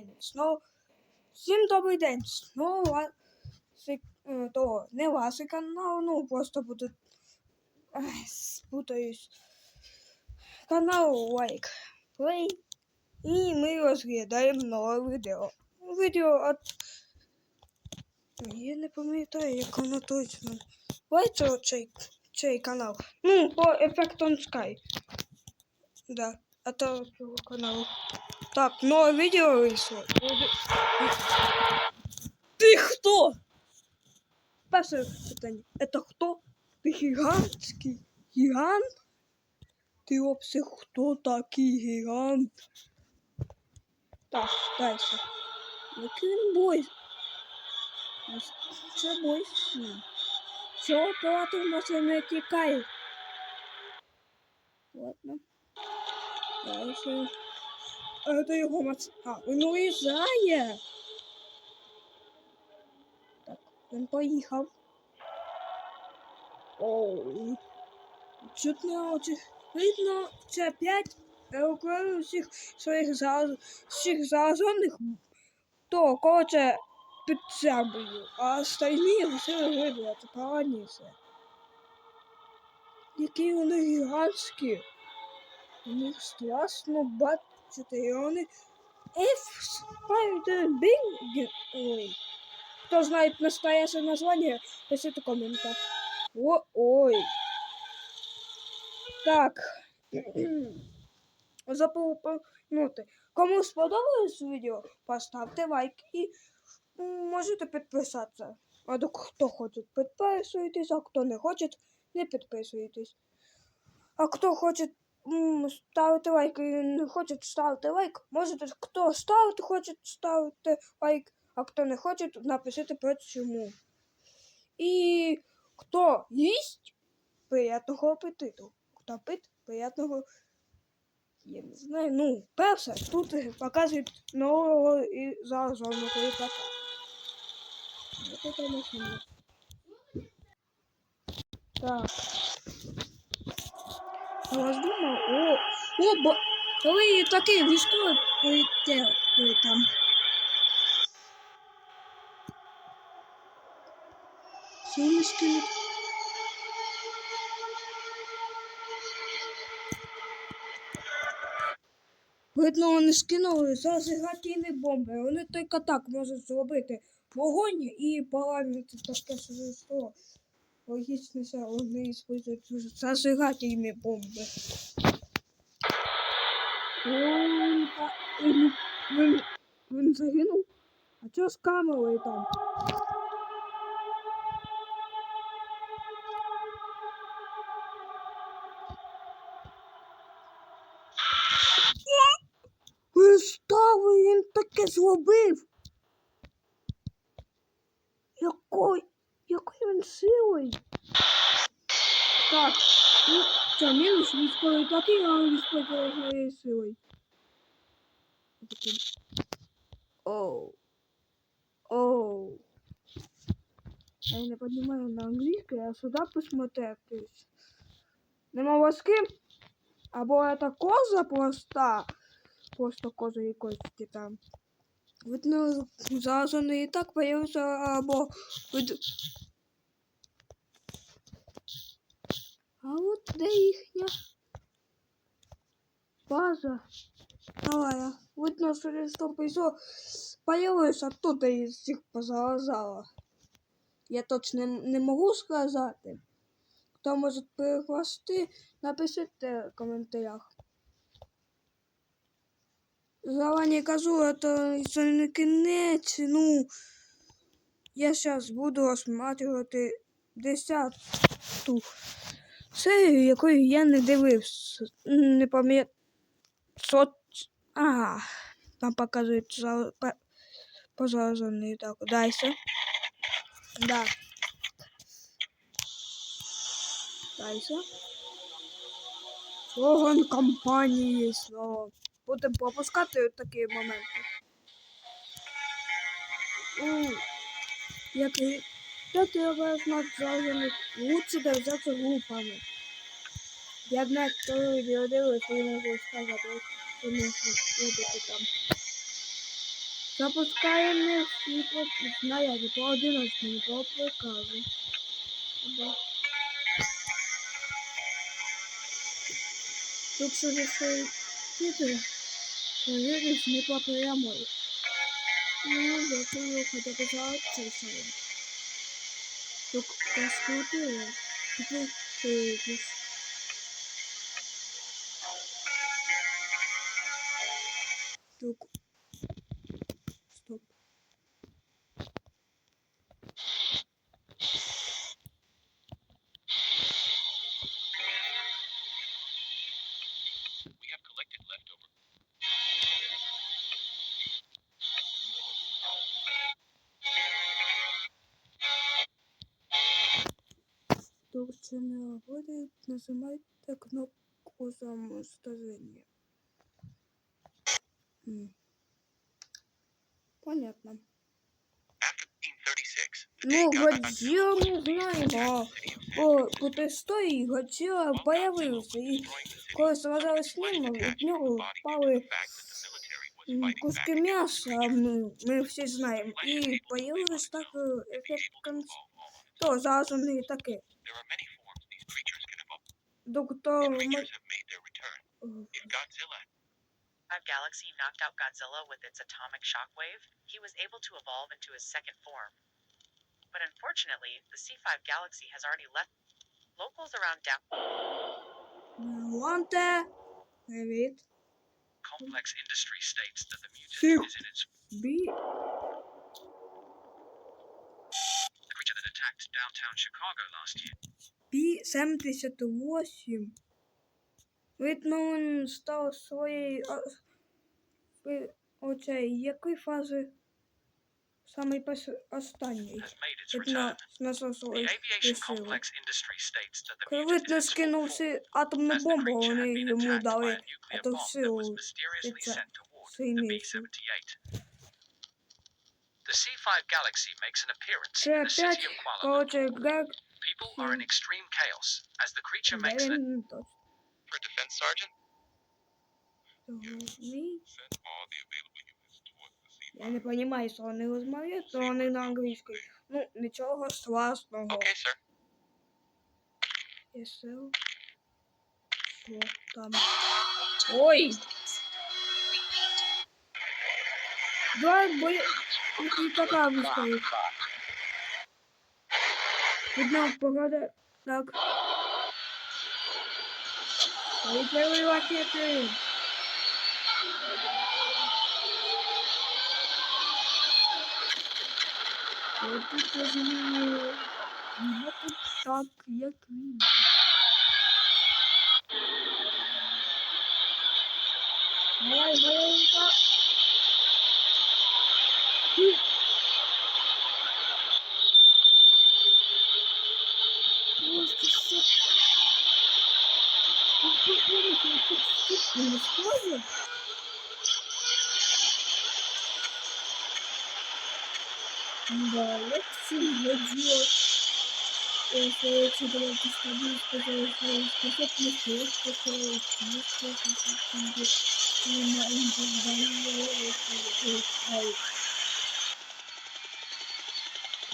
день. Знову всім добрий день. Знову е, то не ваш канал, ну просто буду спутаюсь. Канал лайк. Плей. І ми розглядаємо нове відео. Відео от. Я не пам'ятаю, як воно точно. Бачите цей, цей канал. Ну, по Effect on Sky. Да, это его канал. Так, новое видео вышло. Ты кто? Перше питання. Это кто? Ти гігантський? Гігант? Ти вообще хто такий гігант? Так, дальше. Який він бой? Це бой всі. Чого оператор може не тікає? Ладно. Дальше. А это його мац... А, він уїжджає. Так, він поїхав. Оу. Чутно очі. Видно, це п'ять евакуював всіх своїх за... всіх заражених, то короче під Сербію, а остальні все вибрали, це поганіше. Які вони гігантські. У них страшно бачити, і вони F Spider Big. Ой. Кто знает настоящее название, пишите в комментах. О, ой. Так. Забув упомянути. Кому сподобалось відео, поставте лайк і можете підписатися. А до хто хоче, підписуйтесь, а хто не хоче, не підписуйтесь. А хто хоче ставити лайк і не хоче ставити лайк, можете хто ставити хоче ставити лайк, а хто не хоче, напишіть чому. І хто їсть, приятного апетиту. Хто пить, приятного. Я не знаю. Ну, перше, тут показують нового і і так. Вот. Так. Я вас думав, о, о, бо, коли такий військовий полетів там. Скинуть. Видно, вони скинули зажигательні бомби. Вони тільки так можуть зробити вогонь і поламити таке существо. Логічно, що вони використовують зажигательні бомби. Він, він, він, він загинув? А чого з камерою там? Вистави він таке зробив. Якою? Так, ну, це мінус військовий такий, а військовий. Таким. Оу. Оу. Я не понимаю на англійській, а сюди посмотреть. Нема воски? Або это коза проста, просто коза якоїсь там. Видно, зараз вони і так появився, або А от де їхня база? Давай, видно, що що прийшло, появилося тут і всіх позалазало. Я точно не можу сказати. Хто може перекласти, напишіть в коментарях. Заранее кажу, ще не кінець. Ну, я зараз буду осматривати десяту серію, якою я не дивився. Не пам'ятаю. Сот... Ага. Там показують за... по- позаражений так. Дальше. Да. Дальше. Слоган компанії снова. Будемо пропускати такі моменти. У, Як як треба знати завжди лучше держатися групами. Я навіть коли відео дивилась, я не можу сказати, що не робити там. Запускаємо по снаряди по одиночному, по приказу. Тут що за свої діти, поїдеш не по прямой. Ну, дякую, хоча б за цей снаряд. Тут розкрутили. Тепер поїдеш. Тут. Це не нажимайте кнопку самостоятельно. Понятно. After 1936, the Ну, Годзилла мы знаем, а по, по той історії Годзилла появився, і коли сражались з ним, від нього впали куски м'яса, ми всі знаємо, і появилось так ефект конц... То, зараз вони таке. Doktor Intruders have made their return. In Godzilla. Our galaxy knocked out Godzilla with its atomic shockwave. He was able to evolve into his second form. But unfortunately, the C5 galaxy has already left. Locals around down. Want that? I wait. Complex industry states that the mutant is in its. B. The creature that attacked downtown Chicago last year. Пі-78. Видно, він став своєї... а, якої фази? Самий останній. Has made its Видно, return. з насосової The aviation complex industry states that the Коли mutant is видно in its full скинув form, всі атомну бомбу, вони йому дали was силу. sent the сильнейшую. B-78. The C5 Galaxy makes an appearance in the city of Kuala Lumpur. Короче, Грег... People are in extreme chaos as the creature makes an Він точно. for defense sergeant. Ні. Send all the available units towards the C5. Я не розумію, що вони розмовляють, то вони на англійській. Ну, нічого страшного. Okay, sir. Ісел. Що там? Ой! Давай, бо я... І така вистоїть. Видно, погода... Так. Полетели ракети. Я тут розумію. Я тут так, як він. Давай, Валенка. Ти. Yunus'un Böyle sinirliyor. Ortaya çıkmak istediğiniz fotoğrafları istek etmişsiniz. Fotoğrafı istek Şimdi yine önceden böyle yapıyoruz. Hayır.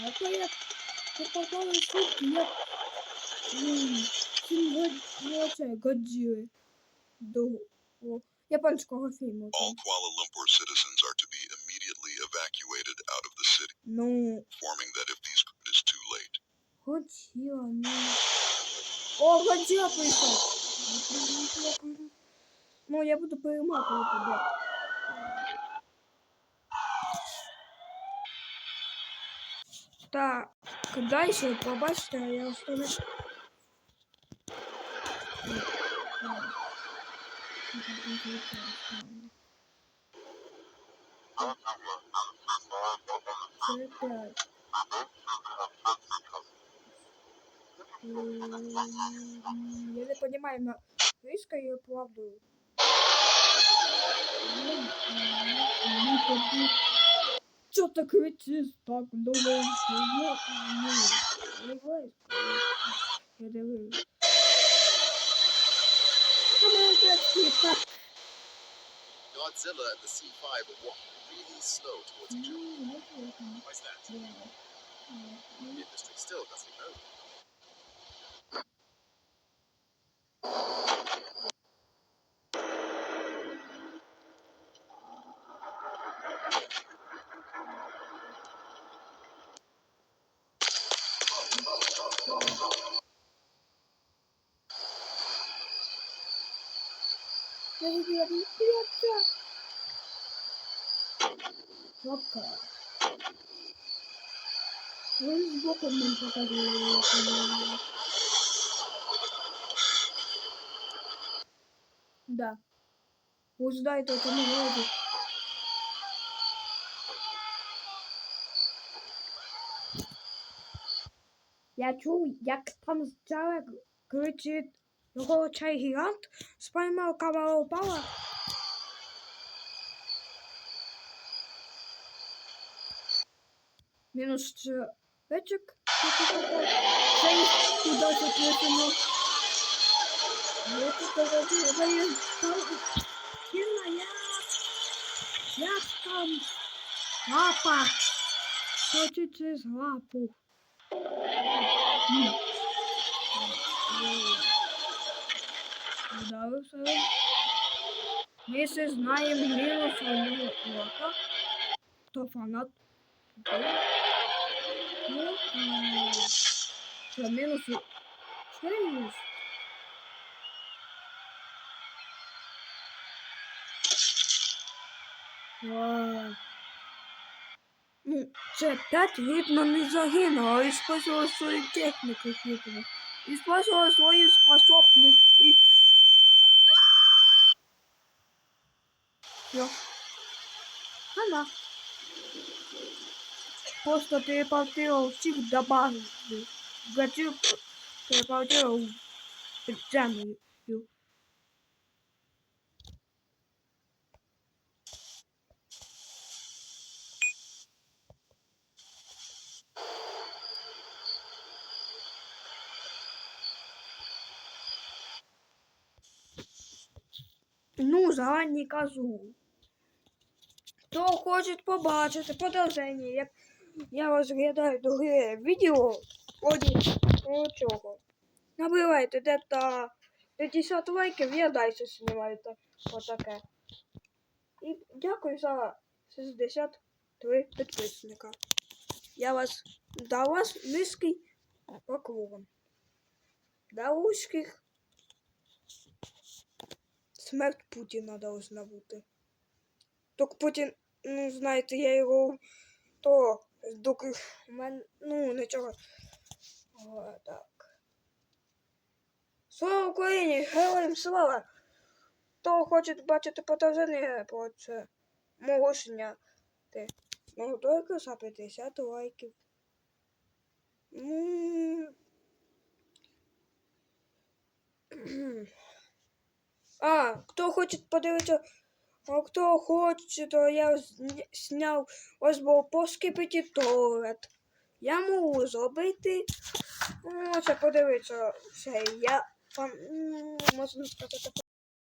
Yapma yap. Kapatalım. Çok yap. Hmm. Şimdi ne olacak? Godzilla. До японського фільму. All Kuala Lumpur citizens are to be immediately evacuated out of the city, Ну, informing that if these is too late, Годзилла, ну. О, Годзилла прийшов. Ну, я буду перематувати тебе. Так, дальше побачите, я оставлю. Це п'ять. М, Я не понимаю, на английской или правду. Чё ты кричишь так? Думаешь, что я не знаю. Я Godzilla and the C5 are walking really slow towards each other. Mm, Why's that? The industry still doesn't know. Кнопка. Він збоку нам показує. по-моєму. Да. Узнайте, тому раді. Я чув, як там здаля кричить його чай гігант, спіймав камера упала. Мінус чечек. Цей куди записано. Я тут говорю, там Кіна, я... Як там? Лапа. Хочеться з лапу. М. Вдавився. Ми все знаємо мінус одного лапа. Хто фанат? Ну, що мінус... Що є? Вау. Ну, це п'ять видно не загинуло, і спасило свою техніку хитру. І спасило свої способності. Yok. Ama posta teleporteo si da base. Gatillo teleporteo. Examine you. Ну, зарані кажу. Хто хоче побачити продовження, як я розглядаю друге відео оді цього. Набивайте де-то 50 лайків, я далі знімаю так, отаке. І дякую за 63 підписника. Я вас до вас низький поклон. До узких Смерть Путіна должна бути. Тільки Путін, ну, знаєте, я його то доки в мене, ну, нічого. О, так. Слава Україні! Героям слава! Хто хоче бачити продовження про це, можу зняти. Ну, тільки за 50 лайків. Ну... А, кто хочет подивитися, а хто хоче, то я зняв ось був поскипити туалет. Я можу зробити. Ну, це подивитися все. Я вам м, можна сказати,